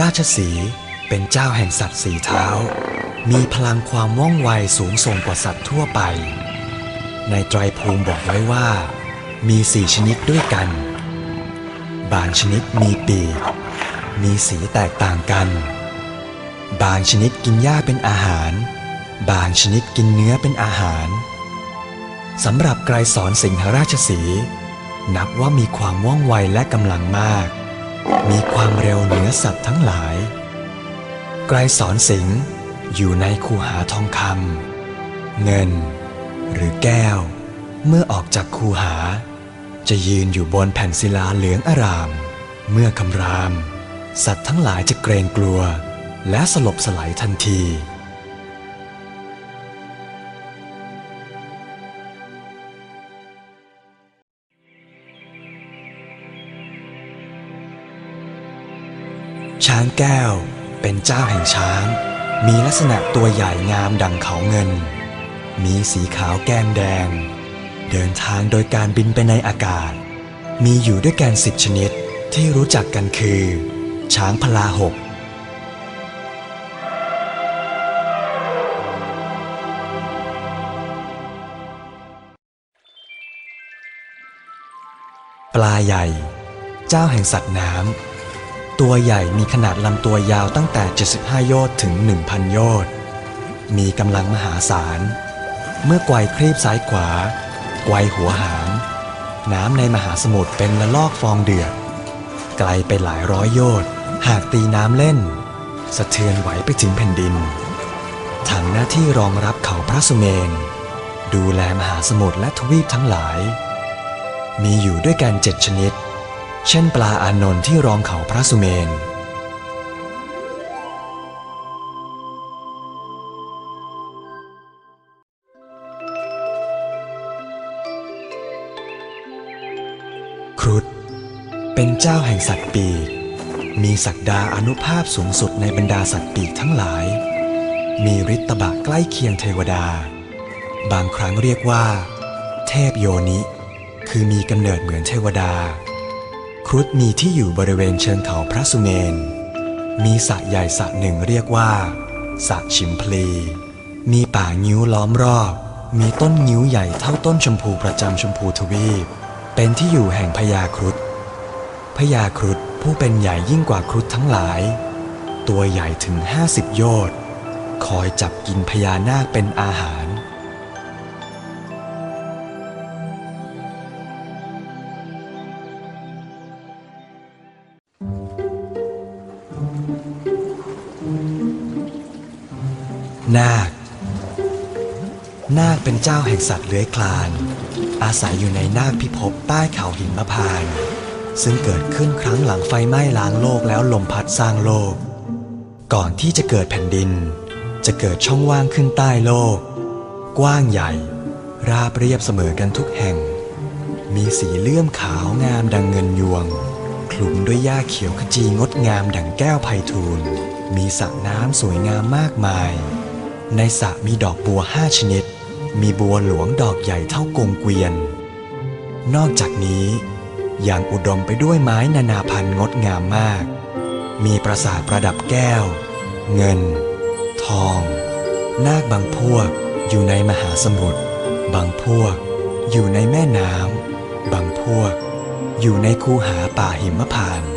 ราชสีเป็นเจ้าแห่งสัตว์สีเท้า มีพลังความว่องไวสูงส่งกว่าสัตว์ทั่วไป ในไตรภูมิบอกไว้ว่า มีสี่ชนิดด้วยกัน บางชนิดมีปีก มีสีแตกต่างกัน บางชนิดกินหญ้าเป็นอาหาร บางชนิดกินเนื้อเป็นอาหารสำหรับไกรสอนสิงหราชสี นับว่ามีความว่องไวและกำลังมาก มีความเร็วเหนือสัตว์ทั้งหลาย ไกลสอนสิงอยู่ในคูหาทองคำเงิน หรือแก้ว เมื่อออกจากคูหา จะยืนอยู่บนแผ่นศิลาเหลืองอาราม เมื่อคำราม สัตว์ทั้งหลายจะเกรงกลัว และสลบสลายทันที ช้างแก้วเป็นเจ้าแห่งช้าง มีลักษณะตัวใหญ่งามดังเขาเงิน มีสีขาวแก้มแดง เดินทางโดยการบินไปในอากาศ มีอยู่ด้วยกันสิบชนิดที่รู้จักกันคือ ช้างพลาหก ปลาใหญ่ เจ้าแห่งสัตว์น้ำ ตัวใหญ่มีขนาดลำตัวยาวตั้งแต่ 75 โยชน์ถึง 1,000 โยชน์ มีกำลังมหาศาล เมื่อไกวครีบซ้ายขวา ไกวหัวหาง น้ำในมหาสมุทรเป็นละลอกฟองเดือด ไกลไปหลายร้อยโยชน์ หากตีน้ำเล่น สะเทือนไหวไปถึงแผ่นดินทำหน้าที่รองรับเขาพระสุเมน ดูแลมหาสมุทรและทวีปทั้งหลาย มีอยู่ด้วยกันเจ็ดชนิด เช่นปลาอานนท์ที่รองเขาพระสุเมน ครุฑเป็นเจ้าแห่งสัตว์ปีก มีศักดาอนุภาพสูงสุดในบรรดาสัตว์ปีกทั้งหลาย มีฤทธิ์ตบะใกล้เคียงเทวดา บางครั้งเรียกว่า เทพโยนิ คือมีกำเนิดเหมือนเทวดา ครุฑมีที่อยู่บริเวณเชิงเขาพระสุเมน มีสระใหญ่สระหนึ่งเรียกว่าสระชิมพลี มีป่างิ้วล้อมรอบ มีต้นงิ้วใหญ่เท่าต้นชมพูประจำชมพูทวีป เป็นที่อยู่แห่งพญาครุฑพญาครุฑผู้เป็นใหญ่ยิ่งกว่าครุฑทั้งหลาย ตัวใหญ่ถึง 50 โยชน์คอยจับกินพญานาคเป็นอาหาร นาค นาคเป็นเจ้าแห่งสัตว์เลื้อยคลาน อาศัยอยู่ในนาคพิภพใต้เขาหินมะพาน ซึ่งเกิดขึ้นครั้งหลังไฟไหม้ล้างโลกแล้วลมพัดสร้างโลก ก่อนที่จะเกิดแผ่นดิน จะเกิดช่องว่างขึ้นใต้โลก กว้างใหญ่ ราบเรียบเสมอกันทุกแห่ง มีสีเลื่อมขาวงามดังเงินยวงคลุมด้วยหญ้าเขียวขจีงดงามดังแก้วไพฑูรย์มีสระน้ำสวยงามมากมาย ในสระมีดอกบัวห้าชนิด มีบัวหลวงดอกใหญ่เท่ากงเกวียน นอกจากนี้ยังอุดมไปด้วยไม้นานาพันธุ์งดงามมาก มีปราสาทประดับแก้ว เงิน ทอง นาคบางพวกอยู่ในมหาสมุทร บางพวกอยู่ในแม่น้ำ บางพวกอยู่ในคูหาป่าหิมพานต์